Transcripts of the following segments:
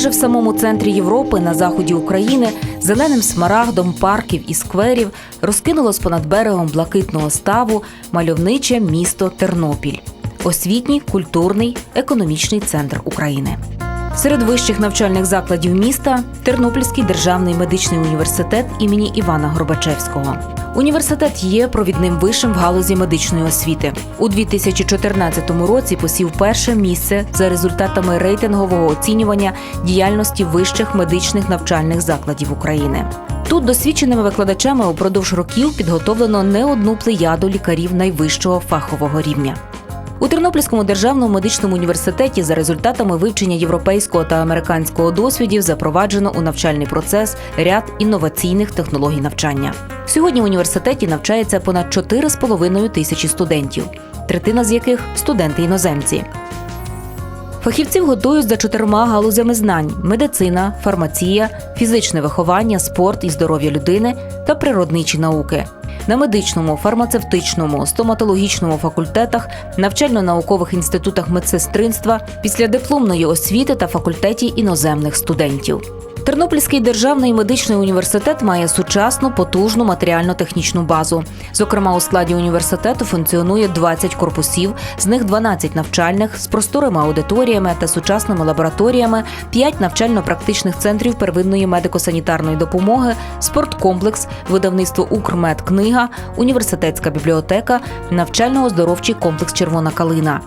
майже в самому центрі Європи, на заході України, зеленим смарагдом парків і скверів розкинуло з понад берегом блакитного ставу мальовниче місто Тернопіль, освітній, культурний, економічний центр України. Серед вищих навчальних закладів міста Тернопільський державний медичний університет імені Івана Горбачевського. Університет є провідним вишим в галузі медичної освіти. У 2014 році посів перше місце за результатами рейтингового оцінювання діяльності вищих медичних навчальних закладів України. Тут досвідченими викладачами упродовж років підготовлено не одну плеяду лікарів найвищого фахового рівня. У Тернопільському державному медичному університеті за результатами вивчення європейського та американського досвідів запроваджено у навчальний процес ряд інноваційних технологій навчання. Сьогодні в університеті навчається понад 4,5 тисячі студентів, третина з яких студенти іноземці. Фахівців готують за чотирма галузями знань: медицина, фармація, фізичне виховання, спорт і здоров'я людини та природничі науки. На медичному, фармацевтичному, стоматологічному факультетах, навчально-наукових інститутах медсестринства, післядипломної освіти та факультеті іноземних студентів. Тернопільський державний медичний університет має сучасну потужну матеріально-технічну базу. Зокрема, у складі університету функціонує 20 корпусів, з них 12 навчальних з просторими аудиторіями та сучасними лабораторіями, 5 навчально-практичних центрів первинної медико-санітарної допомоги, спорткомплекс, видавництво Укрмедкнига, університетська бібліотека, навчально-оздоровчий комплекс Червона калина.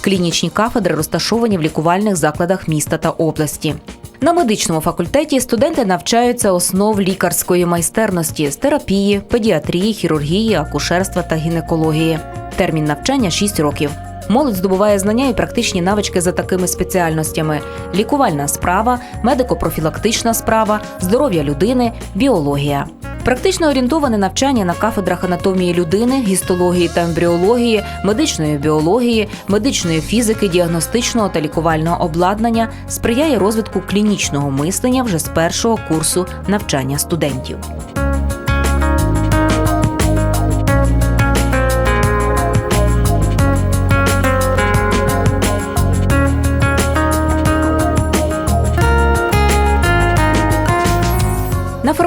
Клінічні кафедри розташовані в лікувальних закладах міста та області. На медичному факультеті студенти навчаються основ лікарської майстерності з терапії, педіатрії, хірургії, акушерства та гінекології. Термін навчання 6 років. Молодь здобуває знання і практичні навички за такими спеціальностями: лікувальна справа, медико-профілактична справа, здоров'я людини, біологія. Практично орієнтоване навчання на кафедрах анатомії людини, гістології та ембріології, медичної біології, медичної фізики, діагностичного та лікувального обладнання сприяє розвитку клінічного мислення вже з першого курсу навчання студентів.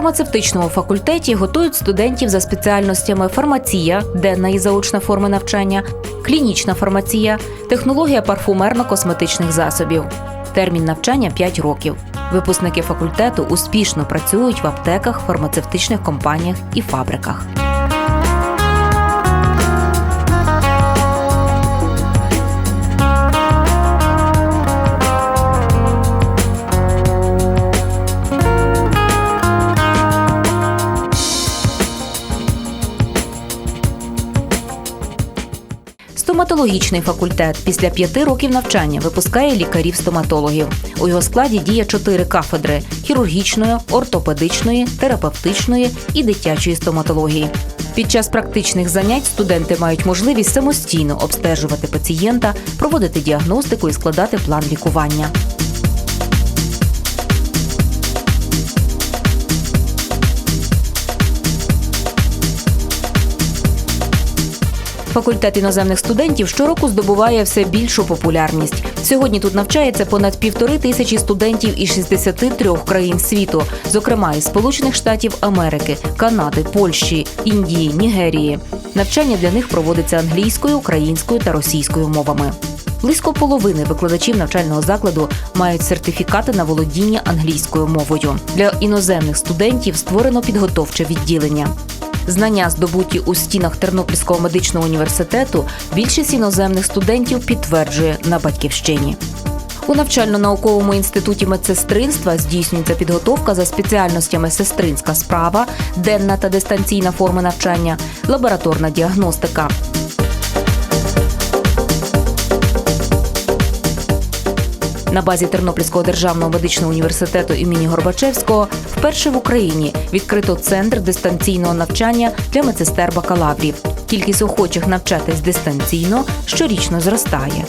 Фармацевтичному факультеті готують студентів за спеціальностями фармація, денна і заочна форми навчання, клінічна фармація, технологія парфумерно-косметичних засобів. Термін навчання 5 років. Випускники факультету успішно працюють в аптеках, фармацевтичних компаніях і фабриках. Стоматологічний факультет після п'яти років навчання випускає лікарів-стоматологів. У його складі діє чотири кафедри: хірургічної, ортопедичної, терапевтичної і дитячої стоматології. Під час практичних занять студенти мають можливість самостійно обстежувати пацієнта, проводити діагностику і складати план лікування. Факультет іноземних студентів щороку здобуває все більшу популярність. Сьогодні тут навчається понад півтори тисячі студентів із 63 країн світу, зокрема із Сполучених Штатів Америки, Канади, Польщі, Індії, Нігерії. Навчання для них проводиться англійською, українською та російською мовами. Близько половини викладачів навчального закладу мають сертифікати на володіння англійською мовою. Для іноземних студентів створено підготовче відділення. Знання, здобуті у стінах Тернопільського медичного університету, більшість іноземних студентів підтверджує на батьківщині. У навчально-науковому інституті медсестринства здійснюється підготовка за спеціальностями сестринська справа, денна та дистанційна форми навчання, лабораторна діагностика. На базі Тернопільського державного медичного університету імені Горбачевського вперше в Україні відкрито центр дистанційного навчання для медсестер бакалаврів. Кількість охочих навчатись дистанційно щорічно зростає.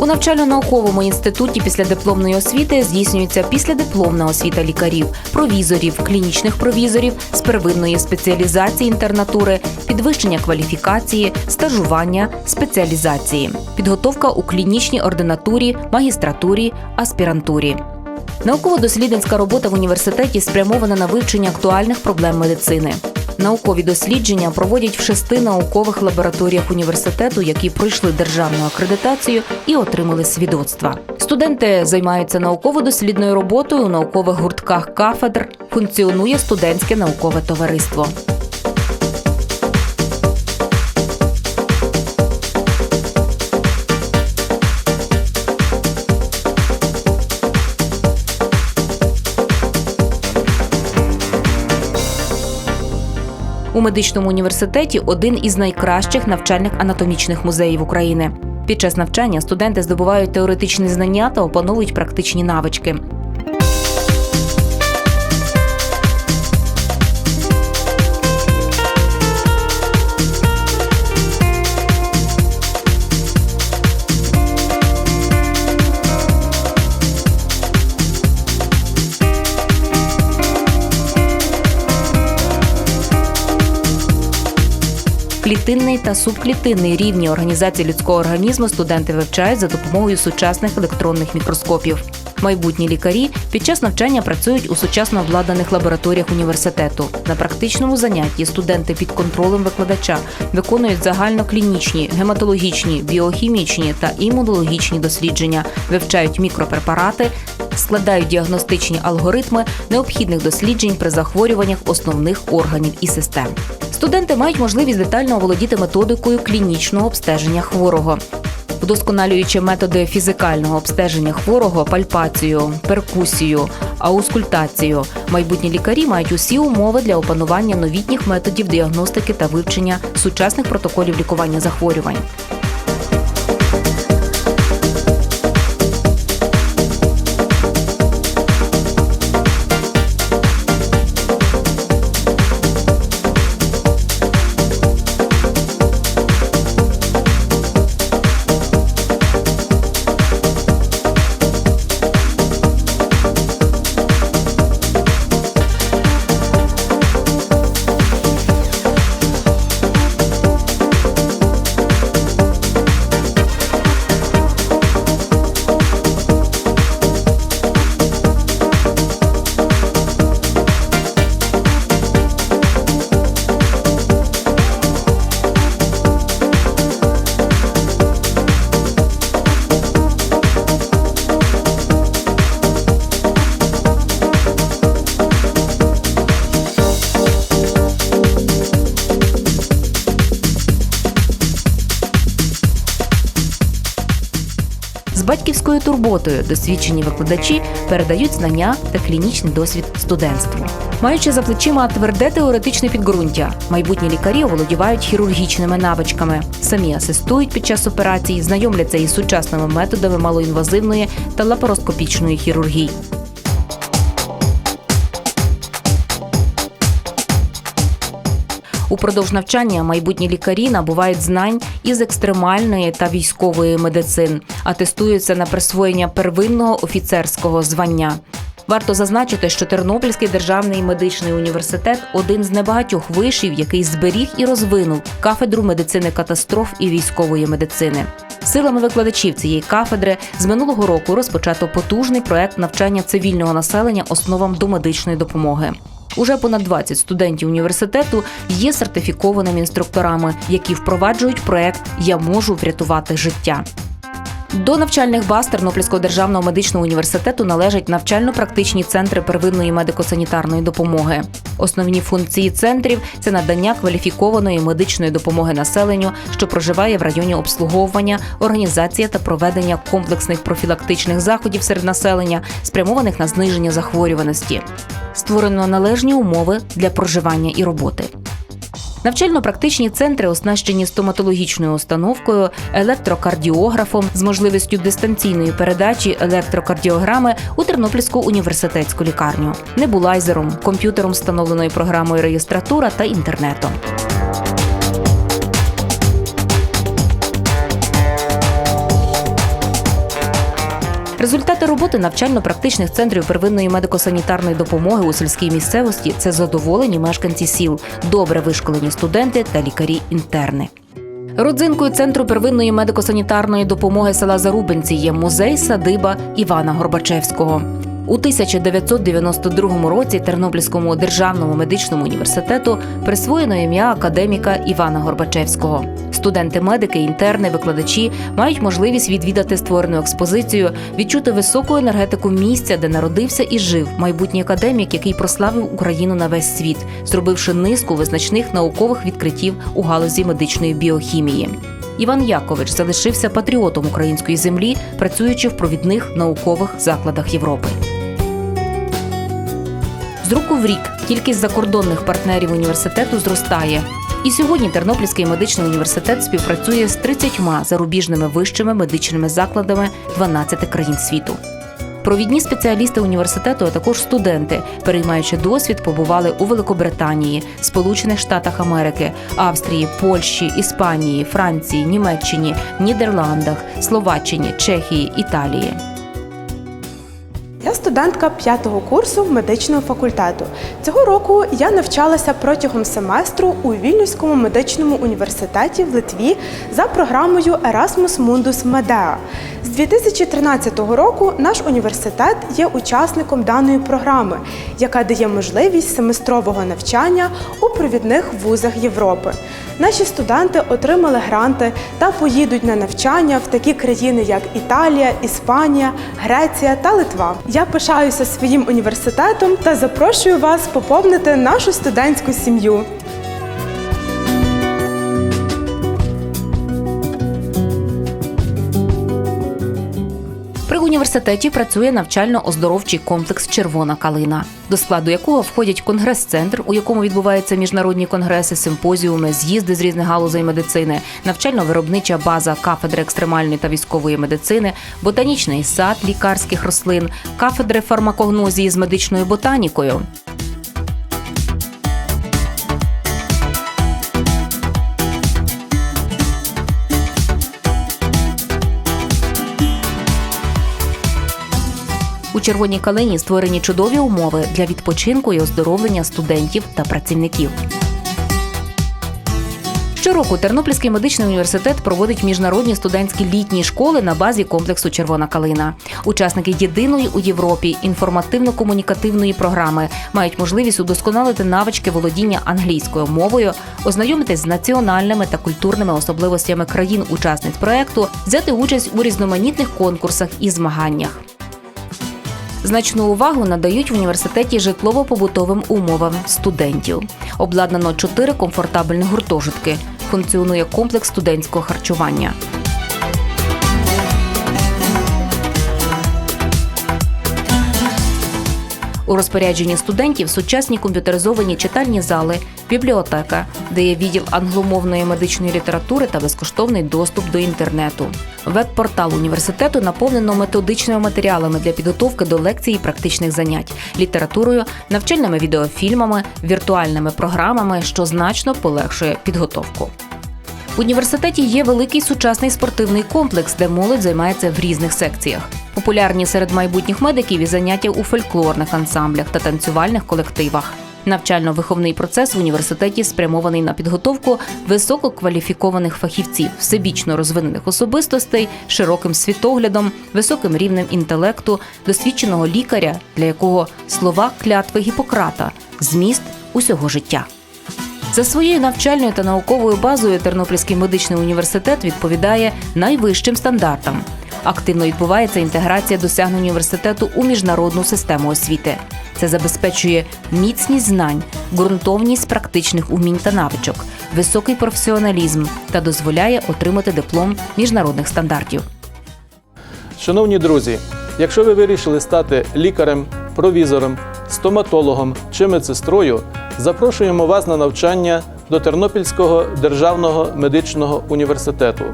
У навчально-науковому інституті післядипломної освіти здійснюється післядипломна освіта лікарів, провізорів, клінічних провізорів з первинної спеціалізації інтернатури, підвищення кваліфікації, стажування, спеціалізації, підготовка у клінічній ординатурі, магістратурі, аспірантурі. Науково-дослідницька робота в університеті спрямована на вивчення актуальних проблем медицини. Наукові дослідження проводять в шести наукових лабораторіях університету, які пройшли державну акредитацію і отримали свідоцтва. Студенти займаються науково-дослідною роботою у наукових гуртках кафедр. Функціонує студентське наукове товариство. У медичному університеті один із найкращих навчальних анатомічних музеїв України. Під час навчання студенти здобувають теоретичні знання та опановують практичні навички. Клітинний та субклітинний рівні організації людського організму студенти вивчають за допомогою сучасних електронних мікроскопів. Майбутні лікарі під час навчання працюють у сучасно обладнаних лабораторіях університету. На практичному занятті студенти під контролем викладача виконують загальноклінічні, гематологічні, біохімічні та імунологічні дослідження, вивчають мікропрепарати, складають діагностичні алгоритми необхідних досліджень при захворюваннях основних органів і систем. Студенти мають можливість детально оволодіти методикою клінічного обстеження хворого. Вдосконалюючи методи фізикального обстеження хворого, пальпацію, перкусію, аускультацію, майбутні лікарі мають усі умови для опанування новітніх методів діагностики та вивчення сучасних протоколів лікування захворювань. Батьківською турботою досвідчені викладачі передають знання та клінічний досвід студентству. Маючи за плечима тверде теоретичне підґрунтя, майбутні лікарі оволодівають хірургічними навичками, самі асистують під час операцій, знайомляться із сучасними методами малоінвазивної та лапароскопічної хірургії. Упродовж навчання майбутні лікарі набувають знань із екстремальної та військової медицин, тестуються на присвоєння первинного офіцерського звання. Варто зазначити, що Тернопільський державний медичний університет один з небагатьох вишів, який зберіг і розвинув кафедру медицини катастроф і військової медицини. Силами викладачів цієї кафедри з минулого року розпочато потужний проект навчання цивільного населення основам домедичної допомоги. Уже понад 20 студентів університету є сертифікованими інструкторами, які впроваджують проект Я можу врятувати життя. До навчальних баз Тернопільського державного медичного університету належать навчально-практичні центри первинної медико-санітарної допомоги. Основні функції центрів це надання кваліфікованої медичної допомоги населенню, що проживає в районі обслуговування, організація та проведення комплексних профілактичних заходів серед населення, спрямованих на зниження захворюваності. Створено належні умови для проживання і роботи. Навчально-практичні центри оснащені стоматологічною установкою, електрокардіографом з можливістю дистанційної передачі електрокардіограми у Тернопільську університетську лікарню, небулайзером, комп'ютером встановленою програмою реєстратура та інтернетом. Результати роботи навчально-практичних центрів первинної медико-санітарної допомоги у сільській місцевості це задоволені мешканці сіл, добре вишколені студенти та лікарі-інтерни. Родзинкою центру первинної медико-санітарної допомоги села Зарубинці є музей садиба Івана Горбачевського. У 1992 році Тернопільському державному медичному університету присвоєно ім'я академіка Івана Горбачевського. Студенти-медики, інтерни, викладачі мають можливість відвідати створену експозицію, відчути високу енергетику місця, де народився і жив майбутній академік, який прославив Україну на весь світ, зробивши низку визначних наукових відкриттів у галузі медичної біохімії. Іван Якович залишився патріотом української землі, працюючи в провідних наукових закладах Європи. З року в рік кількість закордонних партнерів університету зростає. І сьогодні Тернопільський медичний університет співпрацює з 30 зарубіжними вищими медичними закладами 12 країн світу. Провідні спеціалісти університету, а також студенти, переймаючи досвід, побували у Великобританії, Сполучених Штатах Америки, Австрії, Польщі, Іспанії, Франції, Німеччині, Нідерландах, Словаччині, Чехії, Італії. Студентка п'ятого курсу медичного факультету. Цього року я навчалася протягом семестру у Вільнюському медичному університеті в Литві за програмою Erasmus Mundus Medea. З 2013 року наш університет є учасником даної програми, яка дає можливість семестрового навчання у провідних вузах Європи. Наші студенти отримали гранти та поїдуть на навчання в такі країни, як Італія, Іспанія, Греція та Литва. Я пишаюся своїм університетом та запрошую вас поповнити нашу студентську сім'ю. Університеті працює навчально-оздоровчий комплекс Червона калина, до складу якого входять конгрес-центр, у якому відбуваються міжнародні конгреси, симпозіуми, з'їзди з різних галузей медицини, навчально-виробнича база кафедри екстремальної та військової медицини, ботанічний сад лікарських рослин, кафедри фармакогнозії з медичною ботанікою. Червоній калині створені чудові умови для відпочинку і оздоровлення студентів та працівників. Щороку Тернопільський медичний університет проводить міжнародні студентські літні школи на базі комплексу Червона калина. Учасники єдиної у Європі інформативно-комунікативної програми мають можливість удосконалити навички володіння англійською мовою, ознайомитись з національними та культурними особливостями країн-учасниць проекту, взяти участь у різноманітних конкурсах і змаганнях. Значну увагу надають в університеті житлово-побутовим умовам студентів. Обладнано чотири комфортабельні гуртожитки. Функціонує комплекс студентського харчування. У розпорядженні студентів сучасні комп'ютеризовані читальні зали, бібліотека, де є відділ англомовної медичної літератури та безкоштовний доступ до інтернету. Веб-портал університету наповнено методичними матеріалами для підготовки до лекцій і практичних занять, літературою, навчальними відеофільмами, віртуальними програмами, що значно полегшує підготовку. В університеті є великий сучасний спортивний комплекс, де молодь займається в різних секціях. Популярні серед майбутніх медиків і заняття у фольклорних ансамблях та танцювальних колективах. Навчально-виховний процес в університеті спрямований на підготовку висококваліфікованих фахівців, всебічно розвинених особистостей, широким світоглядом, високим рівнем інтелекту, досвідченого лікаря, для якого слова клятви Гіппократа – зміст усього життя. За своєю навчальною та науковою базою Тернопільський медичний університет відповідає найвищим стандартам. Активно відбувається інтеграція досягнень університету у міжнародну систему освіти. Це забезпечує міцність знань, ґрунтовність практичних умінь та навичок, високий професіоналізм та дозволяє отримати диплом міжнародних стандартів. Шановні друзі, якщо ви вирішили стати лікарем, провізором, стоматологом чи медсестрою, запрошуємо вас на навчання до Тернопільського державного медичного університету,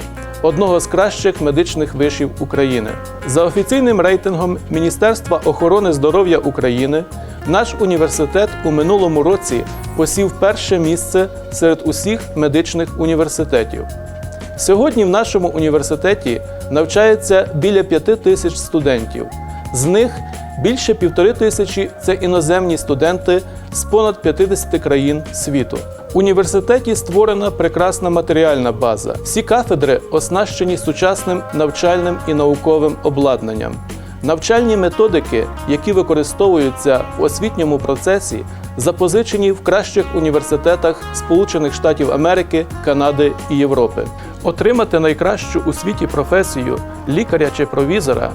одного з кращих медичних вишів України. За офіційним рейтингом Міністерства охорони здоров'я України, наш університет у минулому році посів перше місце серед усіх медичних університетів. Сьогодні в нашому університеті навчається біля п'яти тисяч студентів. З них більше півтори тисячі це іноземні студенти з понад 50 країн світу. В університеті створена прекрасна матеріальна база. Всі кафедри оснащені сучасним навчальним і науковим обладнанням. Навчальні методики, які використовуються в освітньому процесі, запозичені в кращих університетах Сполучених Штатів Америки, Канади і Європи. Отримати найкращу у світі професію лікаря чи провізора,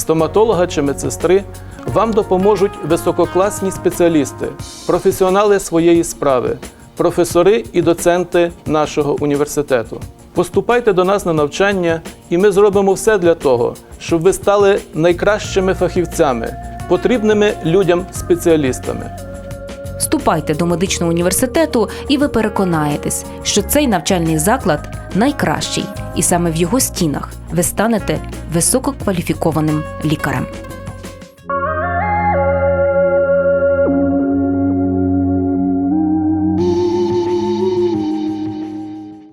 стоматолога чи медсестри вам допоможуть висококласні спеціалісти, професіонали своєї справи, професори і доценти нашого університету. Поступайте до нас на навчання, і ми зробимо все для того, щоб ви стали найкращими фахівцями, потрібними людям спеціалістами. Вступайте до медичного університету, і ви переконаєтесь, що цей навчальний заклад найкращий, і саме в його стінах ви станете висококваліфікованим лікарем.